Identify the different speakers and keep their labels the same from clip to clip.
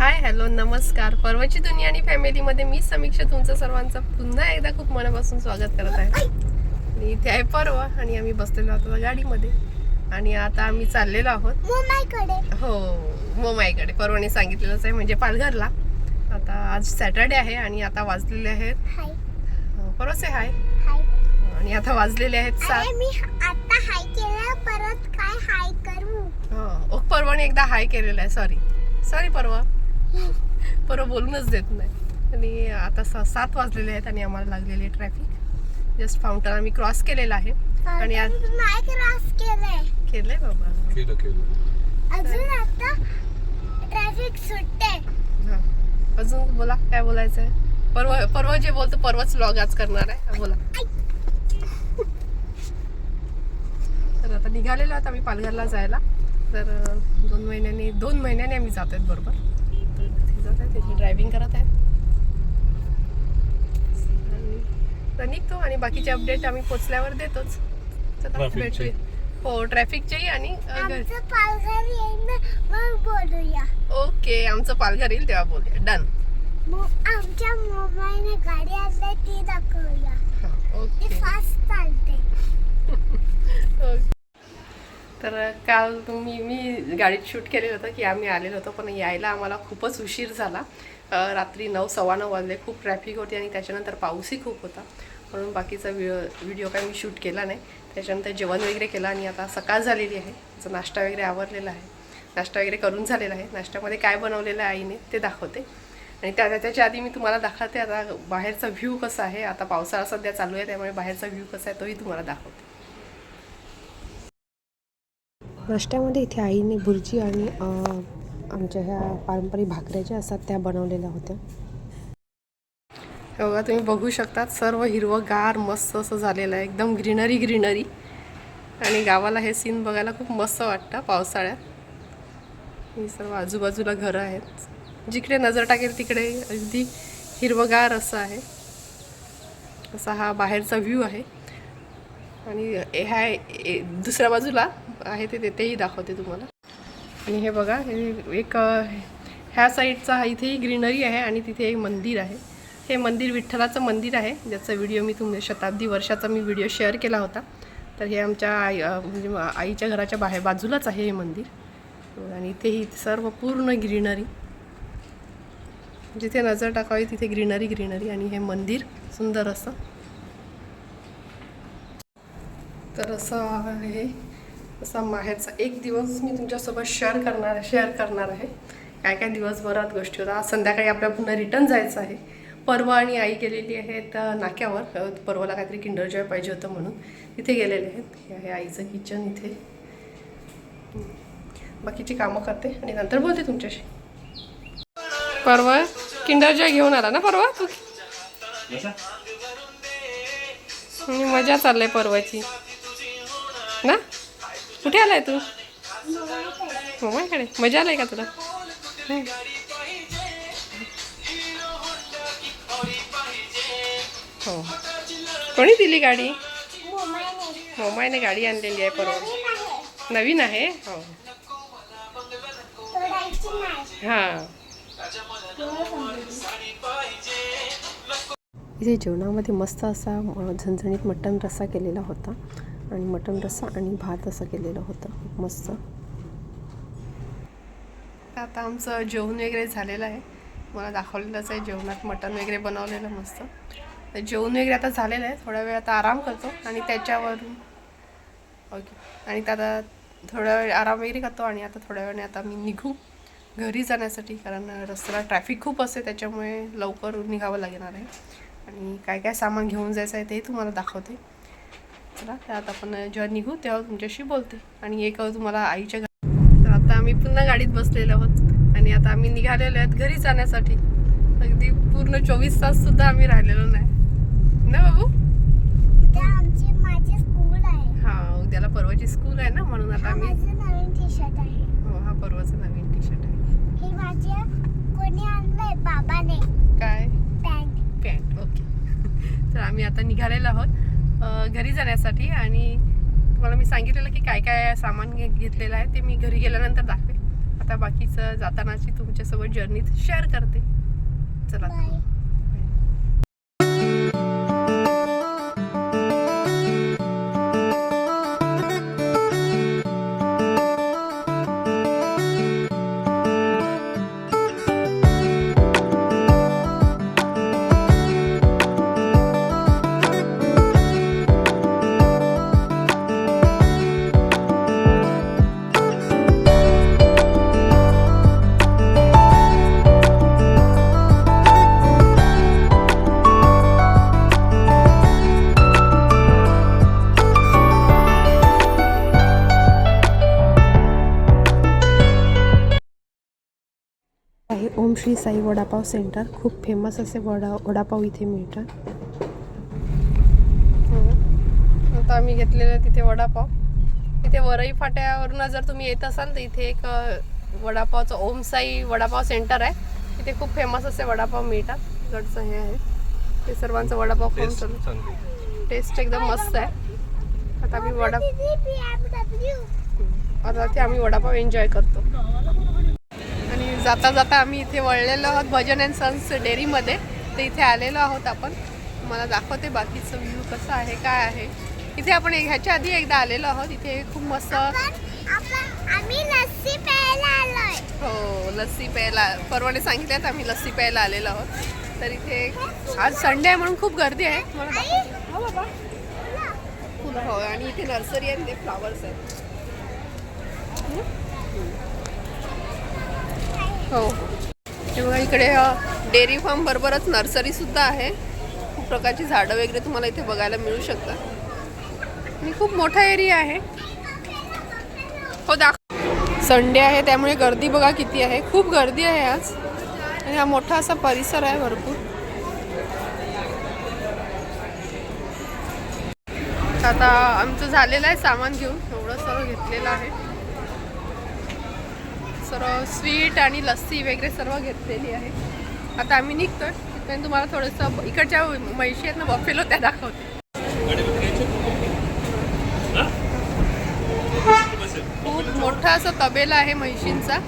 Speaker 1: Hi hello नमस्कार. परवाची दुनिया आणि फॅमिलीमध्ये मी समीक्षा तुमचं सर्वांचं पुन्हा एकदा खूप मनापासून स्वागत करत आहे. आणि इथे आहे परवा आणि आम्ही बसलेलो आहोत गाडीमध्ये. आणि आता आम्ही चाललेलो आहोत. हो मोमाईकडे परवाने सांगितलेलंच आहे म्हणजे पालघरला. आता आज सॅटर्डे आहे आणि आता वाजलेले आहेत. अं, परवाचे हाय
Speaker 2: हाय.
Speaker 1: आणि आता वाजलेले आहेत सात.
Speaker 2: करू?
Speaker 1: हो परवाने एकदा हाय केलेला आहे. सॉरी सॉरी परवा. परवा बोलूनच देत नाही. आणि आता स सात वाजलेले आहेत आणि आम्हाला लागलेली आहे ट्रॅफिक जस्ट फाउंटन आम्ही क्रॉस केलेला आहे. आणि आज
Speaker 2: नाही क्रॉस केलंय.
Speaker 1: केलंय बाबा.
Speaker 3: केलं केलं.
Speaker 2: अजून आता ट्रॅफिक सुटते
Speaker 1: हां. अजून बोला काय बोलायचं आहे परवा परवा जे बोलतो परवाच लॉग आज करणार आहे. बोला. तर आता निघालेलो आहोत आम्ही पालघरला जायला. तर दोन महिन्यांनी दोन महिन्याने आम्ही जात आहेत बरोबर? ड्रायव्हिंग करत आहेत. तर निघतो आणि बाकीचे अपडेट आम्ही पोचल्यावर देतोच. चला. भेटूया. हो ट्रॅफिकचेही आणि ओके आमचं पालघर येईल तेव्हा बोलूया. डन
Speaker 2: मो- आमच्या मोबाईलने गाडी आणली ती दाखवूया.
Speaker 1: ओके.
Speaker 2: फास्ट चालते.
Speaker 1: तर काल तुम्ही मी गाडीत शूट केलेलं होतं की आम्ही आलेलो होतो पण यायला आम्हाला खूपच उशीर झाला. रात्री नऊ सव्वा नऊ वाजले खूप ट्रॅफिक होती आणि त्याच्यानंतर पाऊसही खूप होता. म्हणून बाकीचा व्हिडिओ व्हिडिओ काय मी शूट केला नाही. त्याच्यानंतर जेवण वगैरे केलं आणि आता सकाळ झालेली आहे. त्याचा नाश्ता वगैरे आवरलेला आहे. नाश्ता वगैरे करून झालेला आहे. नाश्त्यामध्ये काय बनवलेलं आहे आईने ते दाखवते. आणि त्या त्याच्या आधी मी तुम्हाला दाखवते आता बाहेरचा व्ह्यू कसा आहे. आता पावसाळा सध्या चालू आहे त्यामुळे बाहेरचा व्ह्यू कसा आहे तोही तुम्हाला दाखवते. नाश्त्यामध्ये इथे आईने भुर्जी आणि आमच्या ह्या पारंपरिक भाकऱ्या ज्या असतात त्या बनवलेल्या होत्या. हे बघा तुम्ही बघू शकतात सर्व हिरवंगार मस्त असं झालेलं आहे. एकदम ग्रीनरी ग्रीनरी. आणि गावाला हे सीन बघायला खूप मस्त वाटतं पावसाळ्यात. ही सर्व आजूबाजूला घरं आहेत. जिकडे नजर टाकेल तिकडे अगदी हिरवंगार असं आहे. असा हा बाहेरचा व्ह्यू आहे. आणि ह्या ए- दुसऱ्या बाजूला आहे ते तेही दाखवते तुम्हाला. आणि हे बघा हे एक ह्या साईडचा हा इथेही ग्रीनरी आहे आणि तिथे एक मंदिर आहे. हे मंदिर विठ्ठलाचं मंदिर आहे. ज्याचा व्हिडिओ मी तुम शताब्दी वर्षाचा मी व्हिडिओ शेअर केला होता. तर हे आमच्या आई म्हणजे आईच्या घराच्या बाहेर बाजूलाच आहे हे मंदिर. आणि इथेही सर्व पूर्ण ग्रीनरी. जिथे नजर टाकावी तिथे ग्रीनरी ग्रीनरी आणि हे मंदिर सुंदर असं. तर असं आहे. असा माहेरचा एक दिवस मी तुमच्यासोबत शेअर करणार आहे शेअर करणार आहे. काय काय दिवसभरात गोष्टी होतात. आज संध्याकाळी आपल्या पुन्हा रिटर्न जायचं आहे. परवा आणि आई गेलेली आहेत अ, नाक्यावर. परवाला काहीतरी किंडर जॉय पाहिजे होतं म्हणून. तिथे गेलेले आहेत. हे आहे आईचं किचन इथे. बाकीची कामं करते आणि नंतर बोलते तुमच्याशी. परवा किंडर जॉय घेऊन आला ना परवा तू? मजा चाललंय परवाची. ना? कुठे आलाय तू? मोबाईलकडे मजा आलाय का तुला? हो. कोणी दिली गाडी?
Speaker 2: मोबाईलने
Speaker 1: मोमाईने गाडी आणलेली आहे परवा.
Speaker 2: नवीन आहे?
Speaker 1: हो. हां. इथे जेवणामध्ये मस्त असा झणझणीत मटण रस्सा केलेला होता. आणि मटण रस्सा आणि भात असं केलेलं होतं. खूप मस्त. आता आमचं जेवण वगैरे झालेलं आहे. मला दाखवलेलंच आहे जेवणात मटण वगैरे बनवलेलं मस्त. तर जेवण वगैरे आता झालेलं आहे थोडा वेळ आता आराम करतो आणि त्याच्यावरून ओके आणि आता थोडा वेळ आराम वगैरे करतो आणि आता थोड्या वेळाने आता मी निघू घरी जाण्यासाठी कारण रस्त्याला ट्रॅफिक खूप असते त्याच्यामुळे लवकर निघावं लागणार आहे. आणि काय काय सामान घेऊन जायचं आहे तेही तुम्हाला दाखवते. चला तर आता आपण जेव्हा निघू तेव्हा तुमच्याशी बोलते. आणि एक तुम्हाला आईच्या घरी तर आता आम्ही पुन्हा गाडीत बसलेलो आहोत. आणि आता आम्ही निघालेलो आहेत घरी जाण्यासाठी. अगदी पूर्ण चोवीस तास सुद्धा आम्ही राहिलेलो नाही. ना बाबू? हा उद्याला परवाची स्कूल आहे ना म्हणून आता आम्ही
Speaker 2: नवीन टी शर्ट आहे.
Speaker 1: हो हा परवाचं नवीन टी शर्ट आहे.
Speaker 2: हे माझ्या कोणी आणलंय? बाबाने.
Speaker 1: काय?
Speaker 2: Pant
Speaker 1: pant okay. तर आम्ही आता निघालेलो आहोत. घरी जाण्यासाठी आणि तुम्हाला मी सांगितलेलं की काय काय सामान घे- घेतलेलं आहे ते मी घरी गेल्यानंतर दाखवेल आता बाकीचं जातानाची तुमच्यासोबत जर्नी शेअर करते. चला. ओम श्री साई वडापाव सेंटर खूप फेमस असे वडा वडापाव इथे मिळतात हं. आता आम्ही घेतलेलं आहे तिथे वडापाव इथे वरई फाट्यावरनं जर तुम्ही येत असाल तर इथे एक वडापावचं ओम साई वडापाव सेंटर आहे इथे खूप फेमस असे वडापाव मिळतात गडचं हे आहे ते सर्वांचं वडापाव खाऊन
Speaker 3: टेस्ट
Speaker 1: चालू टेस्ट एकदम मस्त आहे आता आम्ही वडा आता ते आम्ही वडापाव एन्जॉय करतो जाता जाता आम्ही इथे वळलेलो आहोत भजन अँड सन्स डेअरीमध्ये. तर इथे आलेलो आहोत आपण. मला दाखवते बाकीचं व्ह्यू कसं आहे काय आहे. इथे आपण ह्याच्या आधी एकदा आलेलो आहोत. इथे खूप मस्त हो लस्सी प्यायला परवाने सांगितल्यात आम्ही लस्सी प्यायला आलेलो आहोत. तर इथे आज संडे आहे म्हणून खूप गर्दी आहे. मला. हो बाबा. फुलं हो आणि इथे नर्सरी आहे ते फ्लावर्स आहेत. हो. तेव्हा इकडे डेअरी फार्म बरोबरच नर्सरी सुद्धा आहे. खूप प्रकारची झाडं वगैरे तुम्हाला इथे बघायला मिळू शकतात. आणि खूप मोठा एरिया आहे. हो दाखव संडे आहे त्यामुळे गर्दी बघा किती आहे. खूप गर्दी आहे आज. आणि हा मोठा असा परिसर आहे भरपूर. आता आमचं झालेलं आहे सामान घेऊन. एवढं सर्व घेतलेलं आहे. सर्व स्वीट आणि लस्सी वगैरे सर्व घेतलेली आहे. आता आम्ही निघतोय. तिथपर्यंत तुम्हाला थोडंसं इकडच्या म्हैशी आहेत ना बफेलो त्या दाखवते. खूप मोठा असं तबेला आहे म्हैशींचा.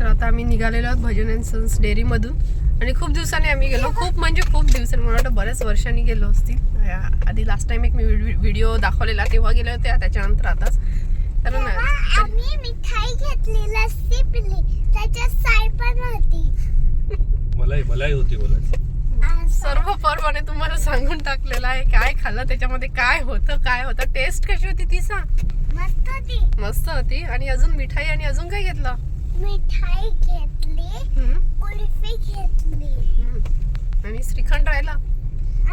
Speaker 1: तर आता आम्ही निघालेलो आहोत भजन अँड सन्स डेअरीमधून. आणि खूप दिवसांनी आम्ही गेलो. खूप म्हणजे खूप दिवसांनी मला वाटतं बऱ्याच वर्षांनी गेलो असतील. या- आधी लास्ट टाइम एक मी व्हिडिओ दाखवलेला तेव्हा गेले होते त्याच्यानंतर आताच. तर
Speaker 2: आम्ही मिठाई घेतली लस्सी पिली त्याच्यात साय पण होती.
Speaker 3: बोलायची.
Speaker 1: सर्व पर्वाने तुम्हाला सांगून टाकलेलं आहे काय खाल्लं त्याच्यामध्ये काय होतं काय होतं टेस्ट कशी होती ती सांग.
Speaker 2: मस्त होती.
Speaker 1: मस्त होती. आणि अजून मिठाई आणि अजून काय घेतलं?
Speaker 2: मिठाई घेतली कुल्फी घेतली.
Speaker 1: आणि श्रीखंड राहिला?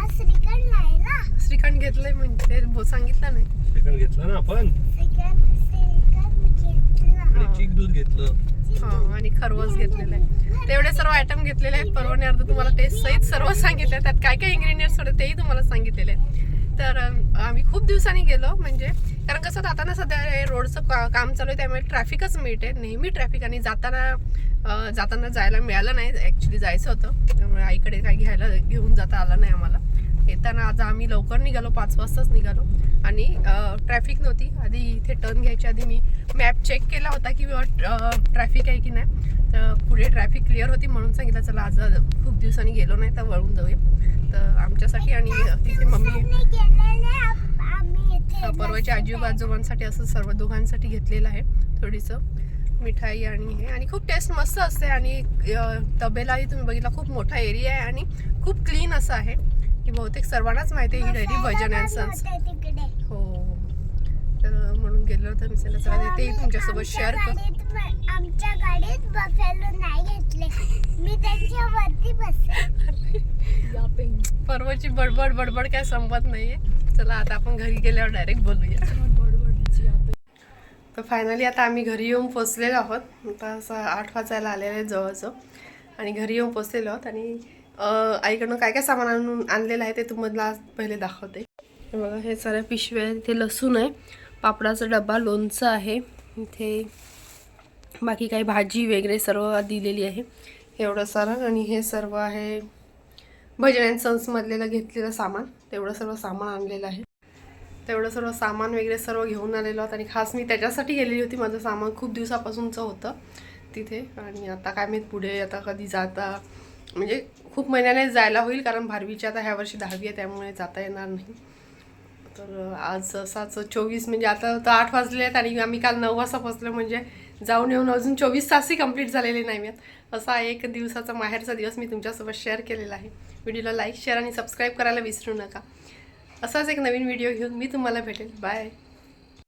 Speaker 2: आज श्रीखंड ना
Speaker 1: श्रीखंड घेतलंय म्हणजे सांगितलं नाही.
Speaker 3: चिकन घेतलं ना आपण?
Speaker 2: श्रीखंड श्रीखंड घेतलं.
Speaker 3: आणि चीक दूध घेतलं.
Speaker 1: हा आणि खरवस घेतलेलं आहे. तेवढे सर्व आयटम घेतलेले आहेत. परवाने अर्ध तुम्हाला टेस्ट सहित सर्व सांगितले त्यात काय काय इन्ग्रेडियंट्स होते तेही तुम्हाला सांगितलेले आहेत. तर आम्ही खूप दिवसांनी गेलो. म्हणजे कारण कसं आता ना सध्या हे रोडचं का- काम चालू आहे त्यामुळे ट्रॅफिकच मिळते. नेहमी ट्रॅफिक आणि जाताना जाताना जायला मिळालं नाही. ॲक्च्युली जायचं होतं. त्यामुळे आईकडे काही घ्यायला घेऊन जाता आलं नाही आम्हाला. येताना आज आम्ही लवकर निघालो पाच वाजताच निघालो. आणि ट्रॅफिक नव्हती. आधी इथे टर्न घ्यायच्या आधी मी मॅप चेक केला होता की ट्रॅफिक आहे की नाही. तर पुढे ट्रॅफिक क्लिअर होती म्हणून सांगितलं चला आज खूप दिवसांनी गेलो नाही तर वळून जाऊया. तर आमच्यासाठी आणि तिथे मम्मी परवाच्या आजी आजोबांसाठी असं सर्व दोघांसाठी घेतलेलं आहे थोडीसं मिठाई आणि हे. आणि खूप टेस्ट मस्त असते आणि तबेलाही तुम्ही बघितला खूप मोठा एरिया आहे आणि खूप क्लीन असं आहे. की बहुतेक सर्वांनाच माहिती आहे ही डेअरी भजन अँड सन्स हो. तर म्हणून गेलो तर मी चला तेही तुमच्यासोबत शेअर कर.
Speaker 2: आमच्या गाडीत बफेलो नाही घेतले. मी त्यांच्या वरती बसले
Speaker 1: परवाची बडबड बडबड काय संपत नाहीये. चला आता आपण घरी गेल्यावर डायरेक्ट बोलूया. तर फायनली आता आम्ही घरी येऊन पोचलेलो आहोत. आता असं आठ वाजायला आलेलं आहे जवळजवळ. आणि घरी येऊन पोचलेलो आहोत आणि आईकडनं काय काय सामान आणून आणलेलं आहे ते तुम्हाला पहिले दाखवते. बघा हे साऱ्या पिशव्या आहेत इथे लसूण आहे पापडाचा डबा लोणचं आहे इथे बाकी काही भाजी वगैरे सर्व दिलेली आहे. एवढं सारं. आणि हे सर्व आहे भजन अँड सन्समधलेलं घेतलेलं सामान. तेवढं सर्व सामान आणलेलं आहे. तेवढं सर्व सामान वगैरे सर्व घेऊन आलेलो आहोत आणि खास मी त्याच्यासाठी गेलेली होती. माझं सामान खूप दिवसापासूनचं होतं तिथे. आणि आता काय मी पुढे आता कधी जाता. म्हणजे खूप महिन्याने जायला होईल कारण भारवीची आता ह्या वर्षी दहावी आहे त्यामुळे जाता येणार नाही. तर आज असाच चोवीस म्हणजे आता तर आठ वाजले आहेत आणि आम्ही काल नऊ वाजता पोचलो म्हणजे जाऊन येऊन अजून चोवीस तासही कंप्लीट झालेले नाही आहेत. असा एक दिवसाचा माहेरचा दिवस मी तुमच्यासोबत शेअर केलेला आहे. व्हिडिओला लाईक शेअर आणि सबस्क्राईब करायला विसरू नका. असाच एक नवीन व्हिडिओ घेऊन मी तुम्हाला भेटेल. बाय